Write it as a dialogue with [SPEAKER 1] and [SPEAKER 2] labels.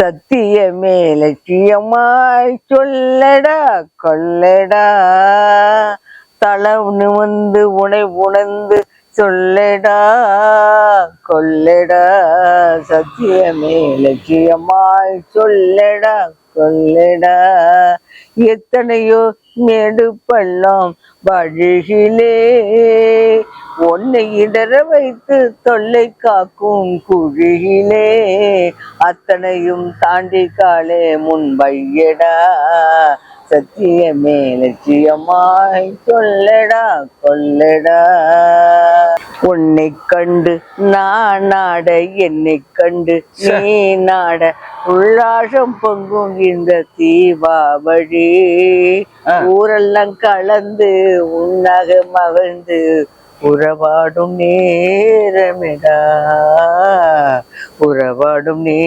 [SPEAKER 1] சத்தியமே லட்சியமாய் சொல்லடா கொல்லடா தளவுன்னு வந்து உனை உணர்ந்து சொல்லடா கொல்லடா சத்தியமே லட்சியமாய் சொல்லடா கொல்லடா எத்தனையோ மேடு பள்ளம் வழியிலே உன்னை இடர வைத்து தொல்லை காக்கும் குழியிலே அத்தனையும் தாண்டி காலே முன் வையடா. சத்தியமே லட்சியமாய் சொல்லடா கொல்லடா. உன்னை கண்டு நான் நாட என்னை கண்டு நீ நாட. உள்ளாஷம் பொங்கும் இந்த தீபாவளி. ஊரெல்லாம் கலந்து உன்னக மகிழ்ந்து உறவாடும் நேரமிடா. உறவாடும் நீ.